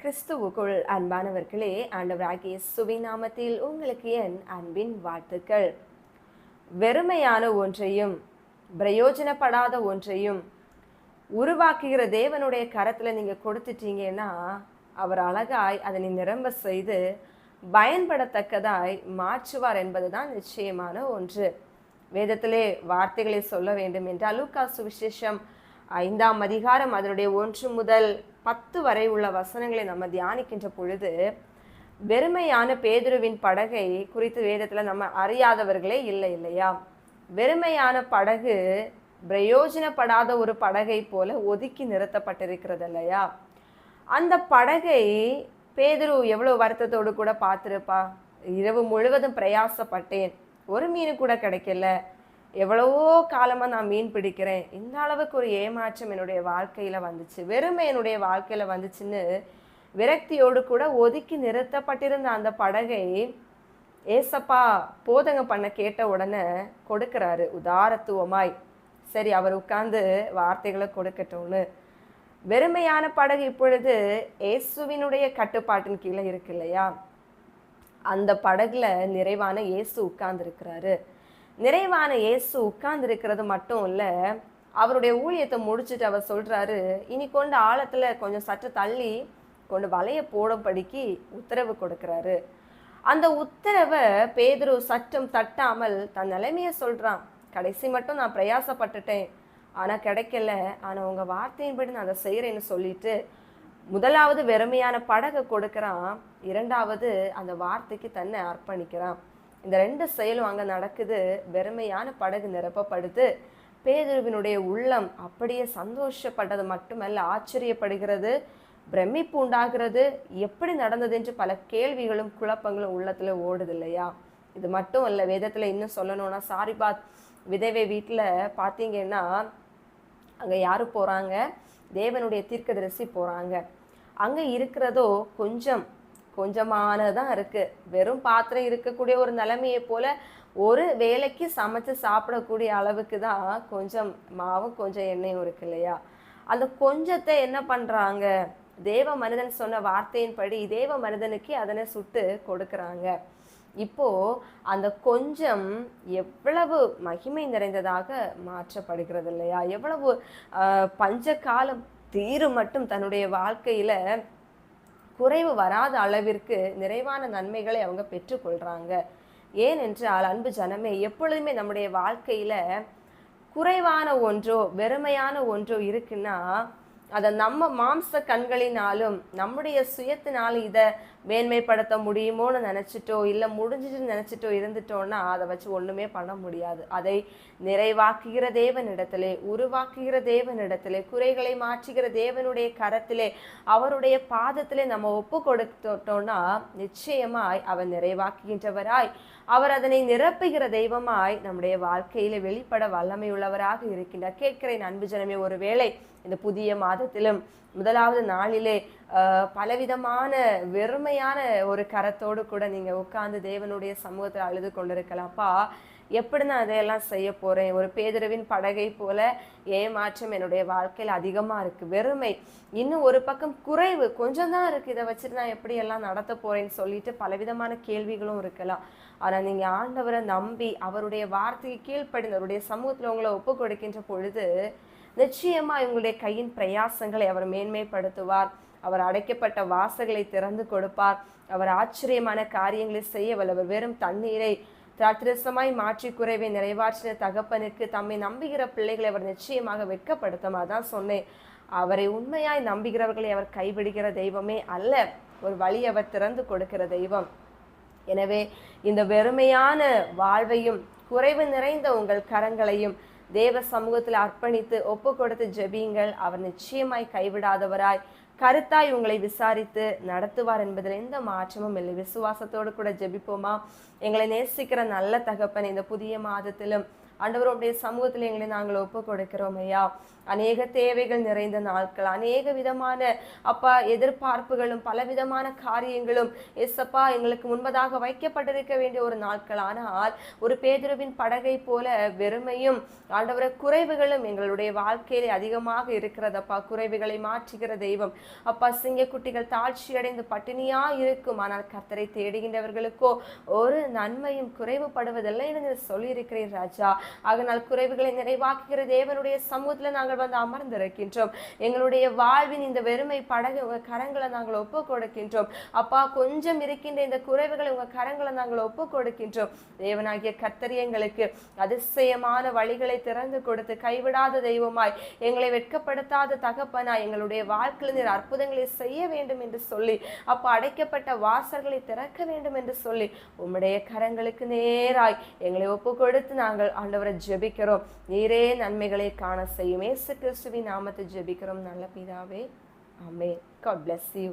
கிறிஸ்துவுக்குள் அன்பானவர்களே ஆண்டவராகிய சுவிநாமத்தில் உங்களுக்கு என் அன்பின் வாழ்த்துக்கள். வெறுமையான ஒன்றையும் பிரயோஜனப்படாத ஒன்றையும் உருவாக்குகிற தேவனுடைய கரத்தில் நீங்கள் கொடுத்துட்டீங்கன்னா அவர் அழகாய் அதனை நிரம்ப செய்து பயன்படத்தக்கதாய் மாற்றுவார் என்பதுதான் நிச்சயமான ஒன்று. வேதத்திலே வார்த்தைகளை சொல்ல வேண்டும் என்றால் லூக்கா சுவிசேஷம் ஐந்தாம் அதிகாரம் அதனுடைய ஒன்று முதல் பத்து வரை உள்ள வசனங்களை நம்ம தியானிக்கின்ற பொழுது வெறுமையான பேதுருவின் படகை குறித்து வேதத்தில் நம்ம அறியாதவர்களே இல்லை இல்லையா? வெறுமையான படகு பிரயோஜனப்படாத ஒரு படகை போல ஒதுக்கி நிறுத்தப்பட்டிருக்கிறது இல்லையா? அந்த படகை பேதுரு எவ்வளோ வருத்தத்தோடு கூட பார்த்துருப்பா? இரவு முழுவதும் பிரயாசப்பட்டேன். ஒரு மீன் கூட கிடைக்கல. எவ்வளவோ காலமாக நான் மீன் பிடிக்கிறேன். இந்த அளவுக்கு ஒரு ஏமாற்றம் என்னுடைய வாழ்க்கையில் வந்துச்சு. வெறுமை என்னுடைய வாழ்க்கையில் வந்துச்சுன்னு விரக்தியோடு கூட ஒதுக்கி நிறுத்தப்பட்டிருந்த அந்த படகை ஏசப்பா போதங்க பண்ண கேட்ட உடனே கொடுக்குறாரு உதாரத்துவமாய். சரி அவர் உட்கார்ந்து வார்த்தைகளை கொடுக்கட்டும்னு. வெறுமையான படகு இப்பொழுது இயேசுவினுடைய கட்டுப்பாட்டின் கீழே இருக்கு இல்லையா? அந்த படகுல நிறைவான இயேசு உட்கார்ந்துருக்கிறாரு. நிறைவான இயேசு உட்கார்ந்துருக்கிறது மட்டும் இல்லை அவருடைய ஊழியத்தை முடிச்சுட்டு அவர் சொல்கிறாரு இனி கொண்டு ஆழத்தில் கொஞ்சம் சற்று தள்ளி கொண்டு வலைய போடும்படிக்கு உத்தரவு கொடுக்குறாரு. அந்த உத்தரவை பேதுரு சற்றும் தட்டாமல் தன் நிலைமையை சொல்கிறான் கடைசி மட்டும் நான் பிரயாசப்பட்டுட்டேன். ஆனால் கிடைக்கல. ஆனால் உங்கள் வார்த்தையின்படி நான் அதை செய்கிறேன்னு சொல்லிட்டு முதலாவது வெறுமையான படகை கொடுக்குறான். இரண்டாவது அந்த வார்த்தைக்கு தன்னை அர்ப்பணிக்கிறான். இந்த ரெண்டு செயலும் அங்கே நடக்குது. வெறுமையான படகு நிரப்பப்படுது. பேதுருவினுடைய உள்ளம் அப்படியே சந்தோஷப்பட்டது மட்டுமல்ல ஆச்சரியப்படுகிறது. பிரமிப்பு உண்டாகிறது. எப்படி நடந்தது என்று பல கேள்விகளும் குழப்பங்களும் உள்ளத்தில் ஓடுது இல்லையா? இது மட்டும் இல்லை வேதத்தில் இன்னும் சொல்லணும்னா சாரிபாத் விதவை வீட்டில் பார்த்தீங்கன்னா அங்கே யார் போகிறாங்க தேவனுடைய தீர்க்கதரிசி போகிறாங்க அங்கே இருக்கிறதோ கொஞ்சம் கொஞ்சமானதான் இருக்கு. வெறும் பாத்திரம் இருக்கக்கூடிய ஒரு நிலைமையை போல ஒரு வேலைக்கு சமைச்சு சாப்பிடக்கூடிய அளவுக்கு தான் கொஞ்சம் மாவும் கொஞ்சம் எண்ணெயும் இருக்கு இல்லையா? அந்த கொஞ்சத்தை என்ன பண்றாங்க? தேவ மனிதன் சொன்ன வார்த்தையின்படி தேவ மனிதனுக்கு அதனை சுட்டு கொடுக்குறாங்க. இப்போ அந்த கொஞ்சம் எவ்வளவு மகிமை நிறைந்ததாக மாற்றப்படுகிறது இல்லையா? எவ்வளவு பஞ்ச காலம் தீரு மட்டும் தன்னுடைய வாழ்க்கையில குறைவு வராத அளவிற்கு நிறைவான நன்மைகளை அவங்க பெற்றுக்கொள்கிறாங்க ஏனென்றால் அன்பு ஜனமே எப்பொழுதுமே நம்முடைய வாழ்க்கையில் குறைவான ஒன்றோ வெறுமையான ஒன்றோ இருக்குன்னா அதை நம்ம மாம்ச கண்களினாலும் நம்முடைய சுயத்தினாலும் இதை மேன்மைப்படுத்த முடியுமோன்னு நினச்சிட்டோ இல்லை முடிஞ்சிட்டு நினச்சிட்டோ இருந்துட்டோன்னா அதை வச்சு ஒன்றுமே பண்ண முடியாது. அதை நிறைவாக்குகிற தேவனிடத்திலே உருவாக்குகிற தேவனிடத்திலே குறைகளை மாற்றுகிற தேவனுடைய கரத்திலே அவருடைய பாதத்திலே நம்ம ஒப்பு கொடுத்துட்டோம்னா நிச்சயமாய் அவர் நிறைவாக்குகின்றவராய் அவர் அதனை நிரப்புகிற தெய்வமாய் நம்முடைய வாழ்க்கையில வெளிப்பட வல்லமையுள்ளவராக இருக்கின்றார். கேட்கிறேன் அன்பு ஜனமே ஒருவேளை இந்த புதிய மாதத்திலும் முதலாவது நாளிலே பலவிதமான வெறுமையான ஒரு கரத்தோடு கூட நீங்கள் உட்காந்து தேவனுடைய சமூகத்தில் அழுது கொண்டிருக்கலாம்ப்பா எப்படி நான் அதையெல்லாம் செய்ய போகிறேன் ஒரு பேதரவின் படகை போல ஏமாற்றம் என்னுடைய வாழ்க்கையில் அதிகமாக இருக்குது வெறுமை. இன்னும் ஒரு பக்கம் குறைவு. கொஞ்சம் தான் இருக்குது இதை வச்சுட்டு நான் எப்படி எல்லாம் நடத்த போகிறேன்னு சொல்லிட்டு பலவிதமான கேள்விகளும் இருக்கலாம். ஆனால் நீங்கள் ஆண்டவரை நம்பி அவருடைய வார்த்தைக்கு கீழ்ப்படிந்து அவருடைய சமூகத்தில் உங்களை ஒப்பு கொடுக்கின்ற பொழுது நிச்சயமாக இவங்களுடைய கையின் பிரயாசங்களை அவர் மேன்மைப்படுத்துவார். அவர் அடைக்கப்பட்ட வாசல்களை திறந்து கொடுப்பார். அவர் ஆச்சரியமான காரியங்களை செய்ய வல்லவர் வெறும் தண்ணீரை திராட்சரசமாய் மாற்றி குறைவை நிறைவாற்றின தகப்பனுக்கு தம்மை நம்புகிற பிள்ளைகளை அவர் நிச்சயமாக வெட்கப்படுத்தமா. தான் சொன்னேன். அவரை உண்மையாய் நம்புகிறவர்களை அவர் கைவிடுகிற தெய்வமே அல்ல. ஒரு வழி அவர் திறந்து கொடுக்கிற தெய்வம். எனவே இந்த வெறுமையான வாழ்வையும் குறைவு நிறைந்த உங்கள் கரங்களையும் தேவ சமூகத்தில் அர்ப்பணித்து ஒப்பு கொடுத்து ஜெபியுங்கள். அவர் நிச்சயமாய் கைவிடாதவராய் கருத்தாய் உங்களை விசாரித்து நடத்துவார் என்பதில் எந்த மாற்றமும் இல்லை. விசுவாசத்தோடு கூட ஜெபிப்போமா? எங்களை நேசிக்கிற நல்ல தகப்பன் இந்த புதிய மாதத்திலும் ஆண்டவருடைய சமூகத்தில் எங்களை நாங்கள் ஒப்பு கொடுக்கிறோம் ஐயா. அநேக தேவைகள் நிறைந்த நாட்கள் அநேக விதமான அப்பா எதிர்பார்ப்புகளும் பலவிதமான காரியங்களும் எஸ்அப்பா எங்களுக்கு முன்பதாக வைக்கப்பட்டிருக்க வேண்டிய ஒரு நாட்கள். ஆனால் ஒரு பேதுருவின் படகை போல வெறுமையும் ஆண்டவர குறைவுகளும் எங்களுடைய வாழ்க்கையிலே அதிகமாக இருக்கிறதப்பா குறைவுகளை மாற்றுகிற தெய்வம். அப்பா சிங்கக்குட்டிகள் தாழ்ச்சி அடைந்து பட்டினியா இருக்கும். ஆனால் கர்த்தரை தேடுகின்றவர்களுக்கோ ஒரு நன்மையும் குறைவுபடுவதில்லை என்று சொல்லியிருக்கிறேன் ராஜா. அதனால் குறைவுகளை நிறைவாக்குகிற தேவனுடைய சமூகத்தில் நாங்கள் வந்து அமர்ந்திருக்கின்றோம். எங்களுடைய வாழ்வின் இந்த வெறுமை படகு உங்கள் கரங்களை நாங்கள் ஒப்பு கொடுக்கின்றோம். அப்பா கொஞ்சம் இருக்கின்ற இந்த குறைவுகளை உங்கள் கரங்களை நாங்கள் ஒப்பு கொடுக்கின்றோம். தேவனாகிய கத்தரி எங்களுக்கு அதிசயமான வழிகளை திறந்து கொடுத்து கைவிடாத தெய்வமாய் எங்களை வெட்கப்படுத்தாத தகப்பனாய் எங்களுடைய வாழ்க்கையில் நீர் அற்புதங்களை செய்ய வேண்டும் என்று சொல்லி அப்போ அடைக்கப்பட்ட வாசல்களை திறக்க வேண்டும் என்று சொல்லி உம்முடைய கரங்களுக்கு நேராய் எங்களை ஒப்பு கொடுத்து நாங்கள் ஆண்டவரை ஜெபிக்கிறோம். நீரே நன்மைகளை காண செய்யுமே இயேசு கிறிஸ்துவின் நாமத்தை ஜெபிக்கிறோம். நல்ல பிதாவே. அமே காட் பிளஸ் யூ